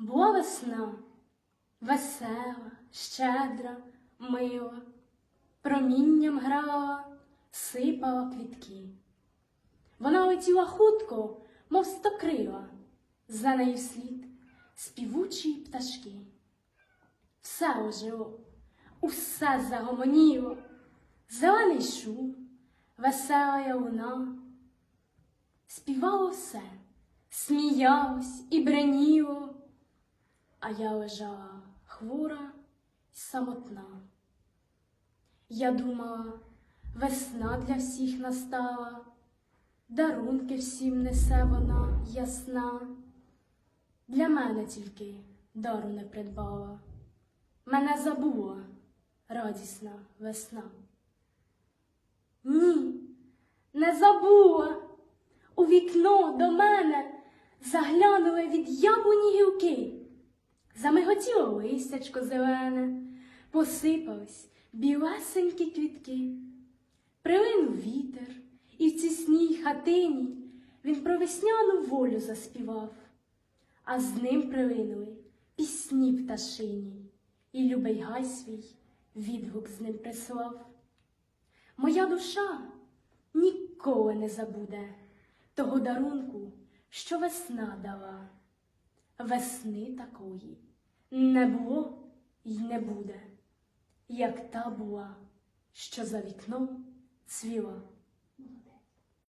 Була весна, весела, щедра, мила, промінням грала, сипала квітки. Вона летіла хутко, мов стокрила, за нею вслід співучі пташки. Все ожило, усе загомоніло, зелений шум, весела луна. Співало все, сміялось і бреніло, а я лежала хвора й самотна. Я думала, весна для всіх настала, дарунки всім несе вона ясна. Для мене тільки дару не придбала, мене забула радісна весна. Ні, не забула. У вікно до мене заглянули від яблуні гілки, замиготіло листячко зелене, посипались білесенькі квітки. Прилинув вітер, і в тісній хатині він про весняну волю заспівав, а з ним прилинули пісні пташині, і любий гай свій відгук з ним прислав. Моя душа ніколи не забуде того дарунку, що весна дала. Весни такої не було й не буде, як та була, що за вікном цвіла.